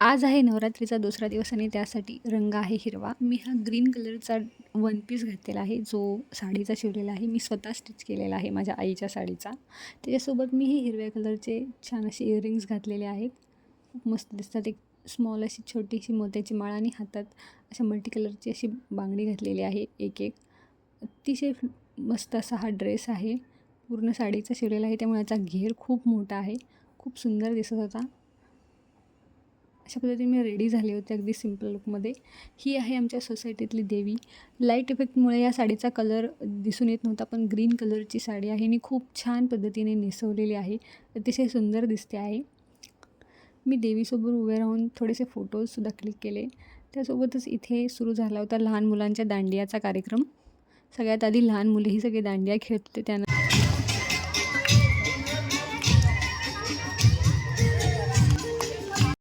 आज आहे नवरात्रीचा दुसरा दिवस आणि त्यासाठी रंग आहे हिरवा. मी हा ग्रीन कलरचा वन पीस घातलेला आहे. जो साडीचा शिवलेला आहे. मी स्वतः स्टिच केलेला आहे माझ्या आईच्या साडीचा. त्याच्यासोबत मी हे हिरव्या कलरचे छान असे इयरिंग्स घातलेले आहेत. खूप मस्त दिसतात. एक स्मॉल अशी छोटीशी मोत्याची माळ आणि हातात अशा मल्टी कलरची अशी बांगडी घातलेली आहे एक एक. अतिशय मस्त असा हा ड्रेस आहे. पूर्ण साडीचा शिवलेला आहे. त्यामुळे याचा घेर खूप मोठा आहे. खूप सुंदर दिसत होता. अशा पद्धतीने मी रेडी झाले होते अगदी सिंपल लुकमध्ये ही आहे आमच्या सोसायटीतली देवी. लाइट इफेक्टमुळे या साडीचा कलर दिसून येत नव्हता पण ग्रीन कलरची साडी आहे आणि खूप छान पद्धतीने नेसवलेली आहे. अतिशय सुंदर दिसते आहे. मी देवीसोबत उभे राहून थोडेसे फोटोजसुद्धा क्लिक केले. त्यासोबतच इथे सुरू झाला होता लहान मुलांच्या दांडियाचा कार्यक्रम. सगळ्यात आधी लहान मुले ही सगळे दांडिया खेळत होते त्यांना